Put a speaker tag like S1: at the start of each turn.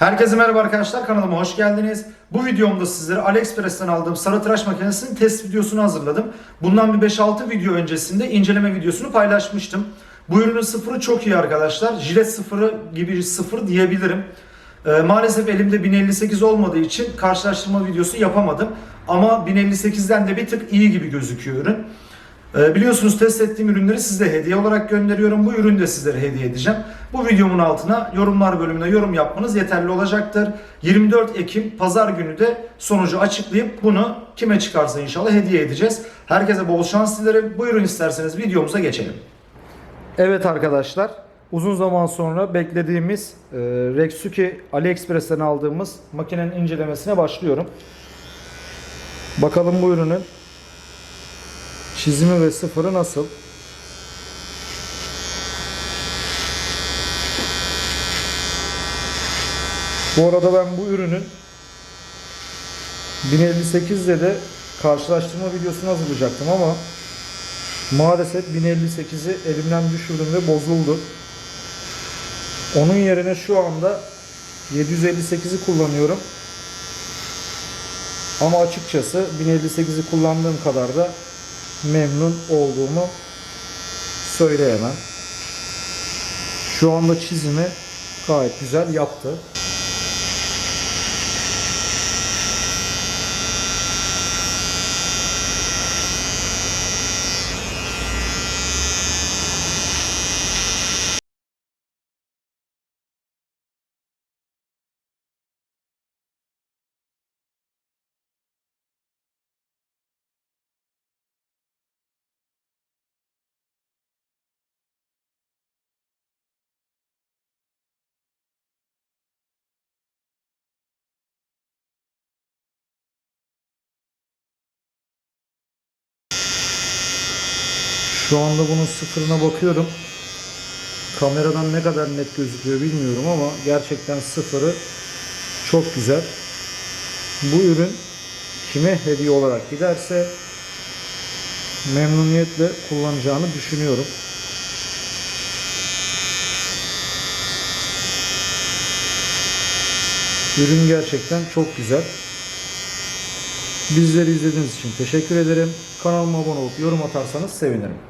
S1: Herkese merhaba arkadaşlar kanalıma hoş geldiniz. Bu videomda sizlere AliExpress'ten aldığım sarı tıraş makinesinin test videosunu hazırladım. Bundan bir 5-6 video öncesinde inceleme videosunu paylaşmıştım. Bu ürünün sıfırı çok iyi arkadaşlar. Jilet sıfırı gibi sıfır diyebilirim. Ee, maalesef elimde 1058 olmadığı için karşılaştırma videosu yapamadım. Ama 1058'den de bir tık iyi gibi gözüküyor ürün. Ee, biliyorsunuz test ettiğim ürünleri size hediye olarak gönderiyorum. Bu ürünü de sizlere hediye edeceğim. Bu videomun altına yorumlar bölümüne yorum yapmanız yeterli olacaktır. 24 Ekim pazar günü de sonucu açıklayıp bunu kime çıkarsa inşallah hediye edeceğiz. Herkese bol şans dilerim. Buyurun isterseniz videomuza geçelim. Evet arkadaşlar uzun zaman sonra beklediğimiz e, Rexuki AliExpress'ten aldığımız makinenin incelemesine başlıyorum. Bakalım bu ürünün çizimi ve sıfırı nasıl? Bu arada ben bu ürünün 1058 ile de karşılaştırma videosunu hazırlayacaktım ama maalesef 1058'i elimden düşürdüm ve bozuldu. Onun yerine şu anda 758'i kullanıyorum. Ama açıkçası 1058'i kullandığım kadar da memnun olduğumu söyleyemem. Şu anda çizimi gayet güzel yaptı. Şu anda bunun sıfırına bakıyorum. Kameradan ne kadar net gözüküyor bilmiyorum ama gerçekten sıfırı çok güzel. Bu ürün kime hediye olarak giderse memnuniyetle kullanacağını düşünüyorum. Ürün gerçekten çok güzel. Bizleri izlediğiniz için teşekkür ederim. Kanalıma abone olup yorum atarsanız sevinirim.